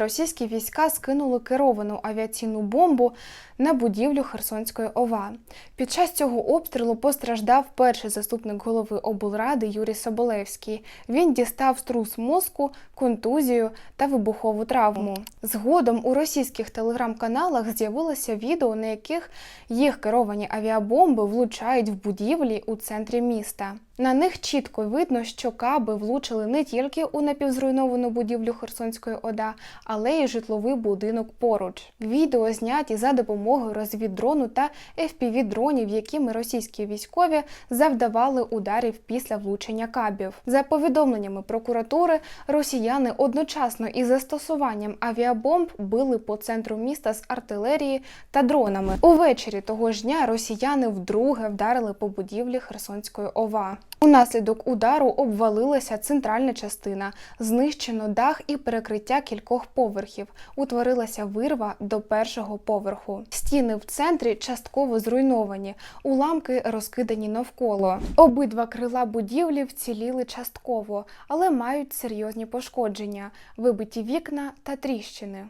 Російські війська скинули керовану авіаційну бомбу на будівлю Херсонської ОВА. Під час цього обстрілу постраждав перший заступник голови облради Юрій Соболевський. Він дістав струс мозку, контузію та вибухову травму. Згодом у російських телеграм-каналах з'явилося відео, на яких їх керовані авіабомби влучають в будівлі у центрі міста. На них чітко видно, що каби влучили не тільки у напівзруйновану будівлю Херсонської ОДА, але й житловий будинок поруч. Відео зняті за допомогою розвіддрону та FPV-дронів, якими російські військові завдавали ударів після влучення кабів. За повідомленнями прокуратури, росіяни одночасно із застосуванням авіабомб били по центру міста з артилерії та дронами. Увечері того ж дня росіяни вдруге вдарили по будівлі Херсонської ОВА. Унаслідок удару обвалилася центральна частина, знищено дах і перекриття кількох поверхів. Утворилася вирва до першого поверху. Стіни в центрі частково зруйновані, уламки розкидані навколо. Обидва крила будівлі вціліли частково, але мають серйозні пошкодження, вибиті вікна та тріщини.